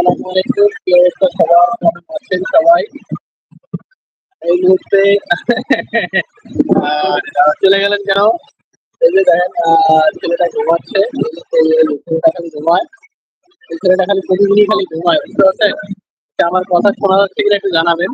আসসালামু আলাইকুম কেমন আছেন সবাই? এই মুহূর্তে চলে গেলেন কেন? এই যে দেখেন ছেলেটা ঘুমাচ্ছে ছেলেটা খালি ঘুমায়। ছেলেটা খালি প্রতিদিনই খালি ঘুমায়, বুঝতে পারছেন? আমার কথা শোনা যাচ্ছে কিনা একটু জানাবেন।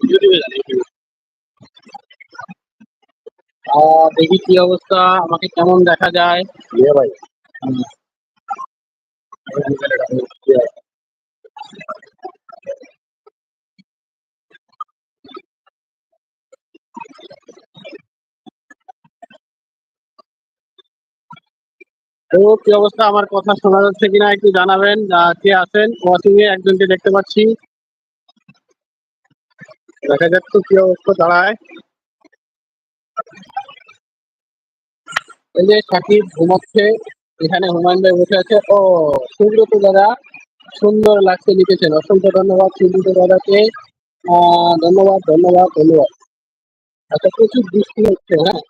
ইউটিউবে জানি দেখি কি অবস্থা আমাকে কেমন দেখা যায়? ইয়ে ভাই। তো কি অবস্থা? আমার কথা শোনা যাচ্ছে কিনা একটু জানাবেন কে আছেন? ওয়াচিং এ একজনকে দেখতে পাচ্ছি। দেখা যাক তো কি অবস্থা দাঁড়ায়। এই যে সাকিব ঘুমাচ্ছে, এখানে হুমায়ুন ভাই বসে আছে। ও, সুব্রত দাদা, সুন্দর লাগছে লিখেছেন। অসংখ্য ধন্যবাদ সুব্রত দাদাকে। ধন্যবাদ ধন্যবাদ ধন্যবাদ। আচ্ছা প্রচুর বৃষ্টি হচ্ছে হ্যাঁ?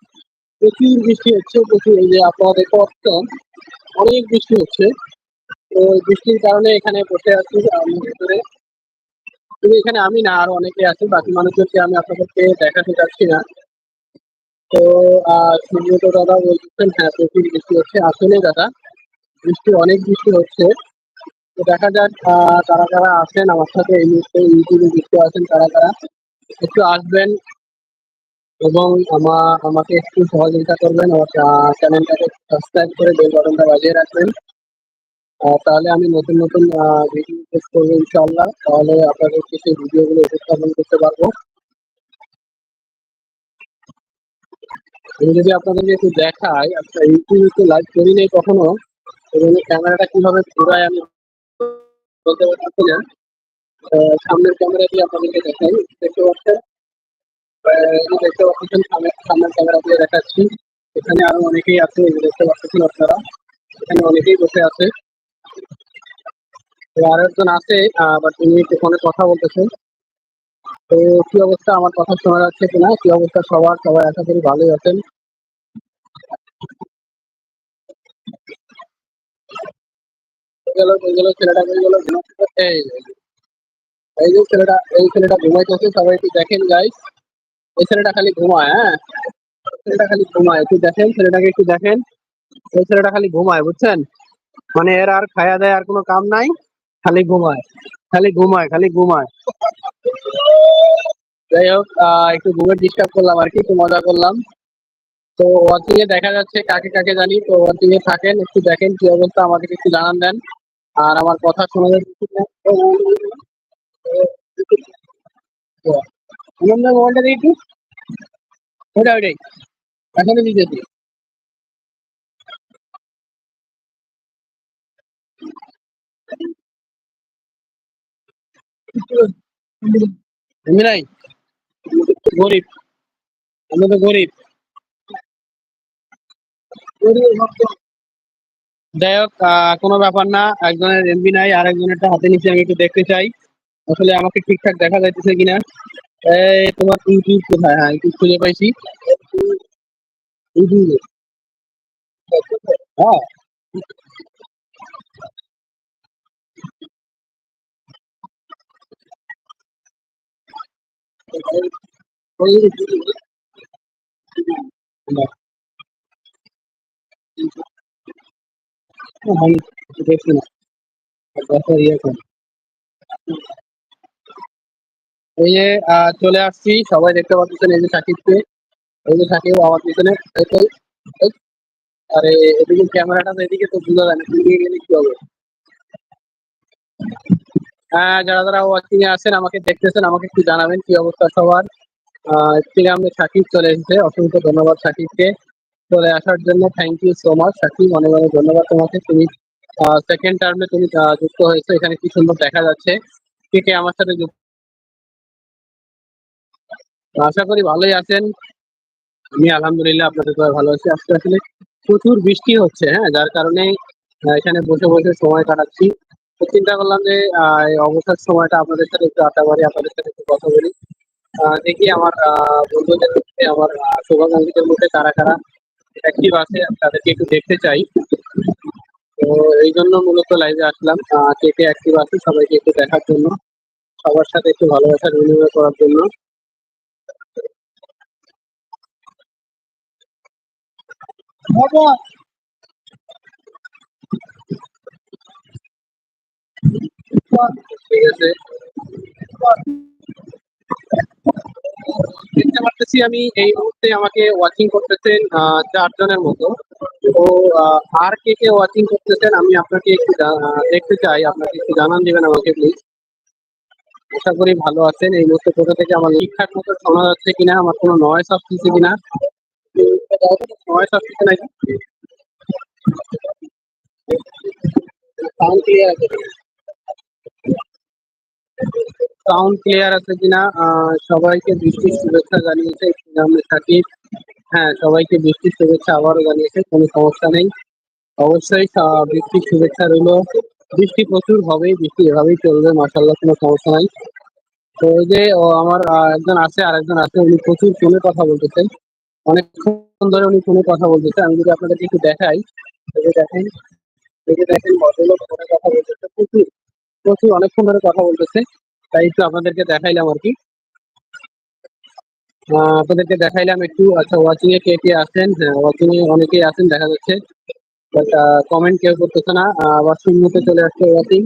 প্রচুর বৃষ্টি হচ্ছে, প্রচুর এই যে আপনারা দেখতে পাচ্ছেন অনেক বৃষ্টি হচ্ছে। তো বৃষ্টির কারণে এখানে বসে আছি ভেতরে শুধু এখানে আমি না, আরও অনেকে আছে। বাকি মানুষদেরকে আমি আপনাদেরকে দেখাতে চাচ্ছি না। তো সুব্রত দাদা বলছেন হ্যাঁ প্রচুর বৃষ্টি হচ্ছে। আসলে দাদা, বৃষ্টি অনেক বৃষ্টি হচ্ছে। তো দেখা যাক কারা কারা আছেন আমার সাথে এই মুহূর্তে ইউটিউবে যুক্ত আছেন কারা কারা একটু আসবেন এবং আমা, আমাকে একটু সহযোগিতা করবেন আমার চ্যানেলটাকে সাবস্ক্রাইব করে বেল বাটনটা বাজিয়ে রাখবেন। তাহলে আমি নতুন নতুন ভিডিও পোস্ট করব ইনশাআল্লাহ। তাহলে আপনাদেরকে সেই ভিডিওগুলো উপস্থাপন করতে পারব। আমি যদি আপনাদেরকে একটু দেখাই আচ্ছা ইউটিউবে লাইভ করি নাই কখনো, এবং ক্যামেরাটা কীভাবে ঘোরায় আমি বলতে পারছি না। সামনের ক্যামেরা দিয়ে আপনাদেরকে দেখাই। দেখতে পাচ্ছেন? দেখতে পাচ্ছেন, সামনের সামনের ক্যামেরা দিয়ে দেখাচ্ছি। এখানে আরও অনেকেই আছে দেখতে পাচ্ছেন আপনারা। এখানে অনেকেই বসে আছে। আর একজন আছে বাট উনি ফোনে কথা বলতেছেন। তো কি অবস্থা? আমার কথা শোনা যাচ্ছে কিনা? কি অবস্থা সবার? সবাই আশা করি ভালোই আছেন। গেল এই এই যে ছেলেটা, এই ছেলেটা ঘুমাইতেছে, সবাই একটু দেখেন গাইস এই ছেলেটা খালি ঘুমায় হ্যাঁ? ছেলেটা খালি ঘুমায়, একটু দেখেন, ছেলেটাকে একটু দেখেন। এই ছেলেটা খালি ঘুমায়, বুঝছেন? মানে এর আর খায়া দেয়, আর কোনো কাম নাই, খালি ঘুমায়। খালি ঘুমায় খালি ঘুমায়। যাই হোক একটু ঘুমের ডিস্টার্ব করলাম আর কি, একটু মজা করলাম। তো ওয়াচিং এ দেখা যাচ্ছে কাকে কাকে জানি, তো ওয়াচিং এ থাকেন, একটু দেখেন কি অবস্থা, আমাকে একটু জানান দেন। আর আমার কথা শোনা যাচ্ছে মোবাইলটা দেখি একটু। ওটা ওটাই এখনই দিতেছি এমনি নাই? গরিব। আমরা তো গরিব। যাই হোক কোনো ব্যাপার না, একজনের এমবি নাই আর একজনেরটা হাতে নিচে, আমি একটু দেখতে চাই। আসলে আমাকে ঠিকঠাক দেখা যাইতেছে কিনা। তোমার ইউটিউব কোথায়? হ্যাঁ ইউটিউব খুঁজে পাইছি। ইউটিউবে হ্যাঁ। এই যে চলে আসছি। সবাই দেখতে পাচ্ছেন এই যে সাকিবকে। এই যে সাকিব, আমার পিছনে। আরে, এদিকে ক্যামেরাটা এদিকে তো বোঝা যায় না গেলে কি হবে? যারা যারা ওয়াচিং এ আছেন, আমাকে দেখতেছেন, আমাকে একটু জানাবেন কি অবস্থা সবার। ইনস্টাগ্রামে সাকিব চলে এসেছে। অসংখ্য ধন্যবাদ সাকিবকে চলে আসার জন্য। Thank you so much Shakib. অনেক অনেক ধন্যবাদ তোমাকে। তুমি সেকেন্ড টার্মে তুমি যুক্ত হয়েছো। এখানে কি সুন্দর দেখা যাচ্ছে। কে কে আমার সাথে যুক্ত? আশা করি ভালোই আছেন। আমি আলহামদুলিল্লাহ আপনাদের সবাই ভালো আছি। আজকে আসলে প্রচুর বৃষ্টি হচ্ছে হ্যাঁ যার কারণে এখানে বসে বসে সময় কাটাচ্ছি। চিন্তা করলাম যে অবসর সময়টা আপনাদের সাথে একটু আড্ডা মারি, আপনাদের সাথে একটু কথা বলি। দেখি আমার বন্ধুদের মধ্যে, আমার শুভাকাঙ্ক্ষীদের মধ্যে কারা কারা অ্যাক্টিভ আছে তাদেরকে একটু দেখতে চাই। তো এই জন্য মূলত লাইভে আসলাম। কে কে অ্যাক্টিভ আছে, সবাইকে একটু দেখার জন্য। সবার সাথে একটু ভালোবাসার বিনিময় করার জন্য। ঠিক আছে দেখতে পারতেছি আমি এই মুহূর্তে আমাকে ওয়াচিং করতেছেন চারজনের মতো। তো আর কে কে ওয়াচিং করতেছেন আমি আপনাকে একটু দেখতে চাই। আপনাকে একটু জানান দিবেন আমাকে প্লিজ আশা করি ভালো আছেন। এই মুহূর্তে কোথা থেকে আমার ঠিকঠাক মতো শোনা যাচ্ছে কিনা, আমার কোনো নয়েস আসতেছে কিনা? নয়েস আসতেছে নাকি? সাউন্ড সাউন্ড ক্লিয়ার আছে কিনা সবাইকে বৃষ্টির শুভেচ্ছা জানিয়েছে আমি সাকিব হ্যাঁ সবাইকে বৃষ্টির শুভেচ্ছা আবারও জানিয়েছে, কোনো সমস্যা নেই। অবশ্যই বৃষ্টির শুভেচ্ছা রইল। বৃষ্টি প্রচুর হবেই, বৃষ্টি এভাবেই চলবে মাসাল্লাহ কোনো সমস্যা নাই। তো এই যে আমার একজন আছে আর একজন আছে, উনি প্রচুর ফোনে কথা বলতেছেন অনেকক্ষণ ধরে উনি ফোনে কথা বলতেছে। আমি যদি আপনাদেরকে একটু দেখাই দেখেন দেখেন, ভদ্রলোক ফোনে কথা বলতেছে, প্রচুর প্রচুর অনেকক্ষণ ধরে কথা বলতেছে। তাই একটু আপনাদেরকে দেখাইলাম আর কি। আহ, আপনাদেরকে দেখাইলাম একটু আচ্ছা ওয়াচিং এ কে কে আছেন? হ্যাঁ ওয়াচিং এ অনেকেই আছেন দেখা যাচ্ছে। বাট কমেন্ট কেউ করতেছে না। আহ, আবার শূন্যতে চলে আসছে ওয়াচিং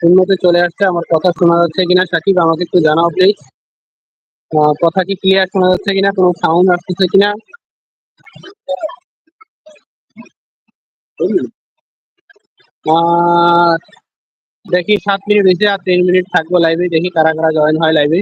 শূন্যতে চলে আসছে আমার কথা শোনা যাচ্ছে কিনা সাকিব আমাকে একটু জানাও প্লিজ কথা কি ক্লিয়ার শোনা যাচ্ছে কিনা? কোনো সাউন্ড আসতেছে কিনা? হুম। দেখি সাত মিনিট হয়েছে আর তিন মিনিট থাকব লাইভে দেখি কারা কারা জয়েন হয় লাইভে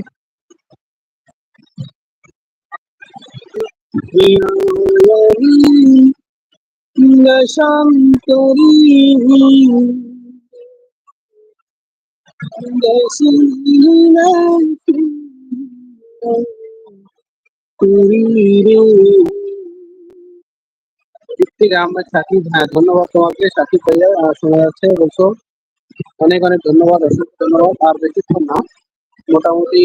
আমার সাকিব হ্যাঁ ধন্যবাদ তোমাকে, সাকিব ভাইয়া শোনা যাচ্ছে, বলছো? অনেক অনেক ধন্যবাদ, অসংখ্য ধন্যবাদ। আর বেশিক্ষণ না, মোটামুটি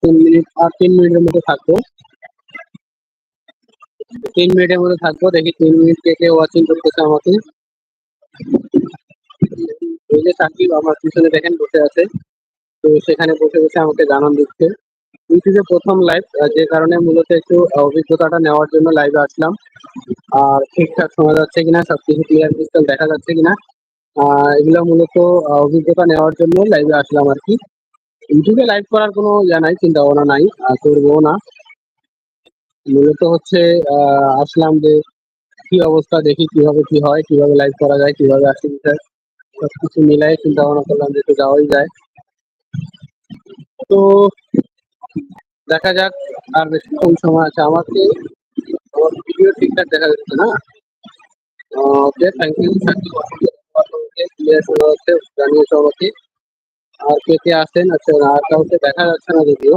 তিন মিনিট, আর তিন মিনিটের মতো থাকব। তিন মিনিটের মধ্যে থাকব, দেখি তিন মিনিট কে কে ওয়াচিং করতেছে আমাকে। এই যে সাকিব আমার পিছনে দেখেন বসে আছে, তো সেখানে বসে বসে আমাকে জানান দিচ্ছে। ইউটিউবে প্রথম লাইভ যে কারণে মূলত একটু অভিজ্ঞতাটা নেওয়ার জন্য লাইভে আসলাম। আর ঠিকঠাক শোনা যাচ্ছে কিনা, সবকিছু ক্লিয়ার ক্রিস্টাল দেখা যাচ্ছে কিনা এগুলো মূলত অভিজ্ঞতা নেওয়ার জন্য লাইভে আসলাম আর কি। ইউটিউবে লাইভ করার কোনো ইয়া নাই চিন্তা ভাবনা নাই করব না। মূলত হচ্ছে আসলাম যে কি অবস্থা, দেখি কীভাবে কি হয়, কীভাবে লাইভ করা যায়, কীভাবে আসতে যায় সবকিছু মিলাই চিন্তা ভাবনা করলাম যে যাওয়াই যায়। তো দেখা যাক আর বেশি কম সময় আছে আমাকে। ভিডিও ঠিকঠাক দেখা যাচ্ছে না। Okay thank you thank you জানিয়েছো আমাকে আর কে কে আসেন আচ্ছা আর কাউকে দেখা যাচ্ছে না যদিও।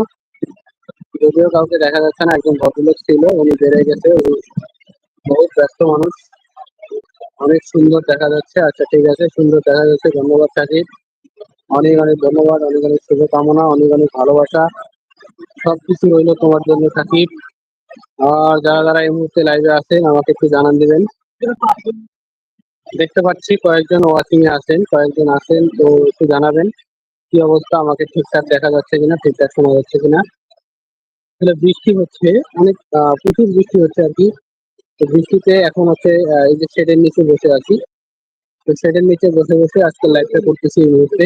যদিও কাউকে দেখা যাচ্ছে না, একজন ভদ্রলোক ছিল, উনি বেড়ে গেছে বহুত ব্যস্ত মানুষ। অনেক সুন্দর দেখা যাচ্ছে। আচ্ছা ঠিক আছে, সুন্দর দেখা যাচ্ছে। ধন্যবাদ সাকিব অনেক অনেক ধন্যবাদ, অনেক অনেক শুভকামনা, অনেক অনেক ভালোবাসা। সবকিছু রইল তোমার জন্য সাকিব আর যারা যারা এই মুহূর্তে লাইভে আছেন, আমাকে একটু জানান দিবেন। দেখতে পাচ্ছি কয়েকজন ওয়াচিং এ আছেন, কয়েকজন আছেন তো একটু জানাবেন কি অবস্থা, আমাকে ঠিকঠাক দেখা যাচ্ছে কিনা, ঠিকঠাক শোনা যাচ্ছে কিনা। আসলে বৃষ্টি হচ্ছে, অনেক প্রচুর বৃষ্টি হচ্ছে আর কি। তো বৃষ্টিতে এখন হচ্ছে এই যে শেডের নিচে বসে আছি। তো শেডের নিচে বসে বসে আজকে লাইভটা করতেছি এই মুহূর্তে।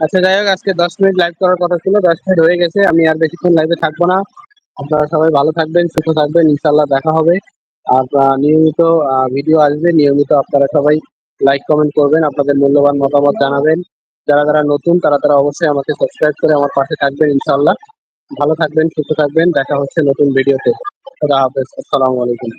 আচ্ছা যাই হোক, আজকে দশ মিনিট লাইভ করার কথা ছিল, দশ মিনিট হয়ে গেছে, আমি আর বেশিক্ষণ লাইভে থাকব না। আপনারা সবাই ভালো থাকবেন, সুস্থ থাকবেন ইনশাল্লাহ দেখা হবে। আর নিয়মিত ভিডিও আসবে, নিয়মিত আপনারা সবাই লাইক কমেন্ট করবেন, আপনাদের মূল্যবান মতামত জানাবেন। যারা যারা নতুন, তারা তারা অবশ্যই আমাকে সাবস্ক্রাইব করে আমার পাশে থাকবেন ইনশাল্লাহ ভালো থাকবেন সুস্থ থাকবেন। দেখা হচ্ছে নতুন ভিডিওতে খুদা হাফেজ। আসসালামু আলাইকুম।